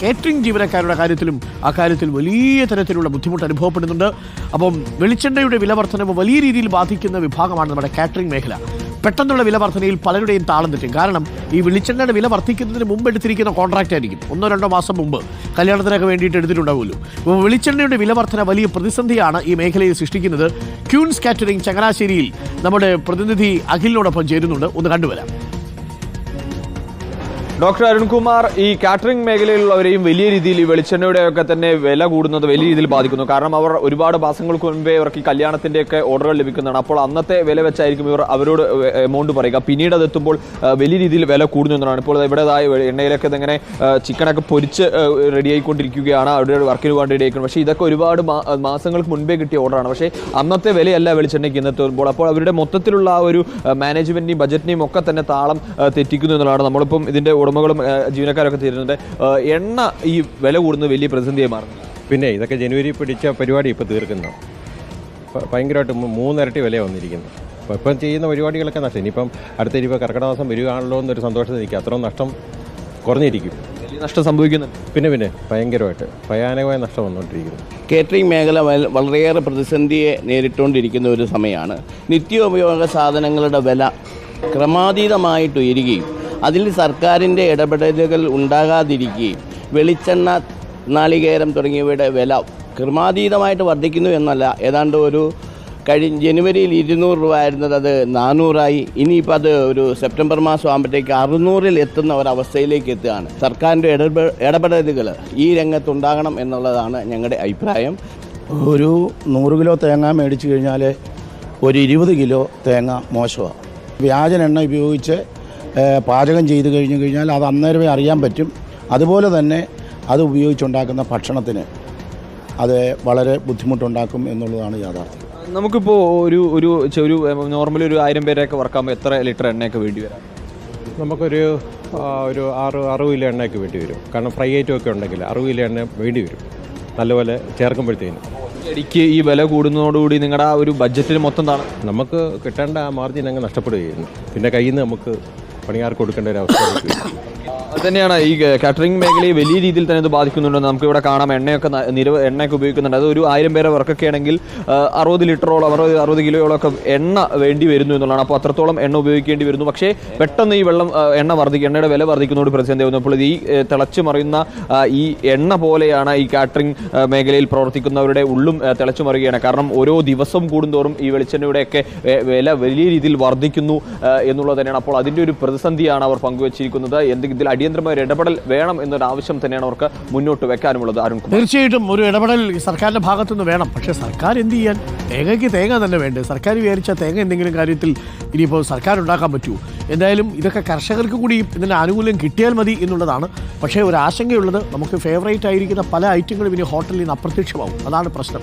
Catering ജീവനക്കാരുടെ കാര്യത്തിലും ആ കാര്യത്തിൽ വലിയ തരത്തിലുള്ള ബുദ്ധിമുട്ട് അനുഭവപ്പെടുന്നുണ്ട്. അപ്പം വെളിച്ചെണ്ണയുടെ വില വർധനവ് വലിയ രീതിയിൽ ബാധിക്കുന്ന വിഭാഗമാണ് നമ്മുടെ കാറ്ററിംഗ് മേഖല. പെട്ടെന്നുള്ള വില വർധനയിൽ പലരുടെയും താളം തെറ്റും. കാരണം ഈ വെളിച്ചെണ്ണയുടെ വില വർദ്ധിക്കുന്നതിന് മുമ്പ് എടുത്തിരിക്കുന്ന കോൺട്രാക്റ്റ് ആയിരിക്കും. ഒന്നോ രണ്ടോ മാസം മുമ്പ് കല്യാണത്തിനൊക്കെ വേണ്ടിയിട്ട് എടുത്തിട്ടുണ്ടാവുമല്ലോ. അപ്പോൾ വെളിച്ചെണ്ണയുടെ വില വർധന വലിയ പ്രതിസന്ധിയാണ് ഈ മേഖലയിൽ സൃഷ്ടിക്കുന്നത്. ക്യൂൻസ് കാറ്ററിംഗ് ചങ്ങനാശ്ശേരിയിൽ നമ്മുടെ പ്രതിനിധി അഖിലിനോടൊപ്പം ചേരുന്നുണ്ട്. ഒന്ന് കണ്ടുവരാം. ഡോക്ടർ അരുൺകുമാർ ഈ കാറ്ററിംഗ് മേഖലയിലുള്ളവരെയും വലിയ രീതിയിൽ ഈ വെളിച്ചെണ്ണയുടെയൊക്കെ തന്നെ വില കൂടുന്നത് വലിയ രീതിയിൽ ബാധിക്കുന്നു. കാരണം അവർ ഒരുപാട് മാസങ്ങൾക്ക് മുൻപേ ഇവർക്ക് ഈ കല്യാണത്തിന്റെ ഒക്കെ ഓർഡറുകൾ ലഭിക്കുന്നതാണ് അപ്പോൾ അന്നത്തെ വില വെച്ചായിരിക്കും ഇവർ അവരോട് എമൗണ്ട് പറയുക. പിന്നീട് അത് എത്തുമ്പോൾ വലിയ രീതിയിൽ വില കൂടുന്നു എന്നാണ്. ഇപ്പോൾ ഇവിടേതായ എണ്ണയിലൊക്കെ ഇങ്ങനെ ചിക്കനൊക്കെ പൊരിച്ച് റെഡി ആയിക്കൊണ്ടിരിക്കുകയാണ് അവരുടെ വർക്കിന് വേണ്ടി റെഡി ആയിക്കുന്നത് പക്ഷേ ഇതൊക്കെ ഒരുപാട് മാസങ്ങൾക്ക് മുൻപേ കിട്ടിയ ഓർഡറാണ്. പക്ഷേ അന്നത്തെ വിലയല്ല വെളിച്ചെണ്ണയ്ക്ക് ഇന്നത്തെ വരുമ്പോൾ. അപ്പോൾ അവരുടെ മൊത്തത്തിലുള്ള ആ ഒരു മാനേജ്മെന്റിനെയും ബജറ്റിനെയും ഒക്കെ തന്നെ താളം തെറ്റിക്കുന്നു എന്നുള്ളതാണ്. നമ്മളിപ്പം ഇതിന്റെ ഉടമകളും ജീവനക്കാരൊക്കെ തീരുന്നുണ്ട്. എണ്ണ ഈ വില കൂടുന്നത് വലിയ പ്രതിസന്ധിയായി മാറുന്നു പിന്നെ ഇതൊക്കെ ജനുവരി പിടിച്ച പരിപാടി ഇപ്പോൾ തീർക്കുന്നു. ഭയങ്കരമായിട്ട് മൂന്നിരട്ടി വില വന്നിരിക്കുന്നു. അപ്പോൾ ഇപ്പം ചെയ്യുന്ന പരിപാടികളൊക്കെ നഷ്ടം ഇനിയിപ്പം അടുത്ത ഇനിയിപ്പോൾ കർക്കിടക മാസം വരികയാണല്ലോ എന്നൊരു സന്തോഷത്തിൽ നിൽക്കുക അത്രയും നഷ്ടം കുറഞ്ഞിരിക്കും. വലിയ നഷ്ടം സംഭവിക്കുന്നു പിന്നെ പിന്നെ ഭയങ്കരമായിട്ട് ഭയാനകമായ നഷ്ടം വന്നുകൊണ്ടിരിക്കുന്നു കേറ്ററിംഗ് മേഖല വളരെയേറെ പ്രതിസന്ധിയെ നേരിട്ടുകൊണ്ടിരിക്കുന്ന ഒരു സമയമാണ് നിത്യോപയോഗ സാധനങ്ങളുടെ വില ക്രമാതീതമായിട്ട് ഉയരുകയും അതിൽ സർക്കാരിന്റെ ഇടപെടലുകൾ ഉണ്ടാകാതിരിക്കുകയും വെളിച്ചെണ്ണ നാളികേരം തുടങ്ങിയവയുടെ വില ക്രമാതീതമായിട്ട് വർദ്ധിക്കുന്നു എന്നല്ല. ഏതാണ്ട് ഒരു കഴിഞ്ഞ ജനുവരിയിൽ ഇരുന്നൂറ് രൂപ ആയിരുന്നത് അത് നാനൂറായി. ഇനിയിപ്പോൾ അത് ഒരു സെപ്റ്റംബർ മാസം ആകുമ്പോഴത്തേക്ക് അറുന്നൂറിൽ എത്തുന്ന ഒരവസ്ഥയിലേക്ക് എത്തുകയാണ്. സർക്കാരിന്റെ ഇടപെ ഇടപെടലുകൾ ഈ രംഗത്തുണ്ടാകണം എന്നുള്ളതാണ് ഞങ്ങളുടെ അഭിപ്രായം. ഒരു നൂറ് കിലോ തേങ്ങ മേടിച്ചു കഴിഞ്ഞാൽ ഒരു ഇരുപത് കിലോ തേങ്ങ മോശമാണ് വ്യാജനെണ്ണ ഉപയോഗിച്ച് പാചകം ചെയ്ത് കഴിഞ്ഞു കഴിഞ്ഞാൽ അത് അന്നേരമേ അറിയാൻ പറ്റും. അതുപോലെ തന്നെ അത് ഉപയോഗിച്ചുണ്ടാക്കുന്ന ഭക്ഷണത്തിന് അത് വളരെ ബുദ്ധിമുട്ടുണ്ടാക്കും എന്നുള്ളതാണ് യാഥാർത്ഥ്യം. നമുക്കിപ്പോൾ ഒരു ഒരു ഒരു നോർമലി ഒരു ആയിരം പേരെയൊക്കെ വർക്കാകുമ്പോൾ എത്ര ലിറ്റർ എണ്ണയൊക്കെ വേണ്ടി വരാം? നമുക്കൊരു ഒരു ആറ് അറുപത് കിലോ എണ്ണയൊക്കെ വേണ്ടി വരും. കാരണം ഫ്രൈ ഐറ്റം ഒക്കെ ഉണ്ടെങ്കിൽ അറുപത് കിലോ എണ്ണ വേണ്ടി വരും. നല്ലപോലെ ചേർക്കുമ്പോഴത്തേനും. ഇടയ്ക്ക് ഈ വില കൂടുന്നതോടുകൂടി നിങ്ങളുടെ ആ ഒരു ബഡ്ജറ്റിൽ മൊത്തം എന്താണ് നമുക്ക് കിട്ടേണ്ട ആ മാർജിൻ അങ്ങ് നഷ്ടപ്പെടുകയായിരുന്നു. പിന്നെ കയ്യിൽ നിന്ന് നമുക്ക് പണിയാർക്ക് കൊടുക്കേണ്ട ഒരു അവസ്ഥ തന്നെയാണ് ഈ കാറ്ററിംഗ് മേഖലയെ വലിയ രീതിയിൽ തന്നെ ഇത് ബാധിക്കുന്നുണ്ടെന്ന് നമുക്ക് ഇവിടെ കാണാം എണ്ണയൊക്കെ ന- എണ്ണയൊക്കെ ഉപയോഗിക്കുന്നുണ്ട്. അത് ഒരു ആയിരം പേരെ വർക്കൊക്കെ ആണെങ്കിൽ അറുപത് ലിറ്ററോളം അറുപത് അറുപത് കിലോയോളം ഒക്കെ എണ്ണ വേണ്ടി വരുന്നു എന്നുള്ളതാണ്. അപ്പോൾ അത്രത്തോളം എണ്ണ ഉപയോഗിക്കേണ്ടി വരുന്നു. പക്ഷേ പെട്ടെന്ന് ഈ വെള്ളം എണ്ണ വർദ്ധിക്കും എണ്ണയുടെ വില വർദ്ധിക്കുന്നതോട് പ്രതിസന്ധി ആവുന്നു അപ്പോൾ ഈ തിളച്ചു മറിയുന്ന ഈ എണ്ണ പോലെയാണ് ഈ കാറ്ററിംഗ് മേഖലയിൽ പ്രവർത്തിക്കുന്നവരുടെ ഉള്ളും തിളച്ചു മറിയുകയാണ്. കാരണം ഓരോ ദിവസം കൂടുന്തോറും ഈ വെളിച്ചെണ്ണയുടെയൊക്കെ വില വലിയ രീതിയിൽ വർദ്ധിക്കുന്നു എന്നുള്ളത് തന്നെയാണ്. അപ്പോൾ അതിന്റെ ഒരു പ്രതിസന്ധിയാണ് അവർ പങ്കുവച്ചിരിക്കുന്നത്. എന്തെങ്കിലും അടിയന്തരമായ ഒരു ഇടപെടൽ വേണം എന്നൊരു ആവശ്യം തന്നെയാണ് അവർക്ക് മുന്നോട്ട് വെക്കാനുമുള്ളത് അരുൺകുമാർ തീർച്ചയായിട്ടും ഒരു ഇടപെടൽ സർക്കാരിന്റെ ഭാഗത്തുനിന്ന് വേണം. പക്ഷേ സർക്കാർ എന്ത് ചെയ്യാൻ? തേങ്ങയ്ക്ക് തേങ്ങ തന്നെ വേണ്ടേ? സർക്കാർ വിചാരിച്ച തേങ്ങ എന്തെങ്കിലും കാര്യത്തിൽ ഇനിയിപ്പോൾ സർക്കാർ ഉണ്ടാക്കാൻ പറ്റുമോ എന്തായാലും ഇതൊക്കെ കർഷകർക്ക് കൂടി ഇതിന്റെ ആനുകൂല്യം കിട്ടിയാൽ മതി എന്നുള്ളതാണ്. പക്ഷേ ഒരു ആശങ്കയുള്ളത് നമുക്ക് ഫേവറേറ്റ് ആയിരിക്കുന്ന പല ഐറ്റങ്ങളും ഇനി ഹോട്ടലിൽ നിന്ന് അപ്രത്യക്ഷമാവും. അതാണ് പ്രശ്നം.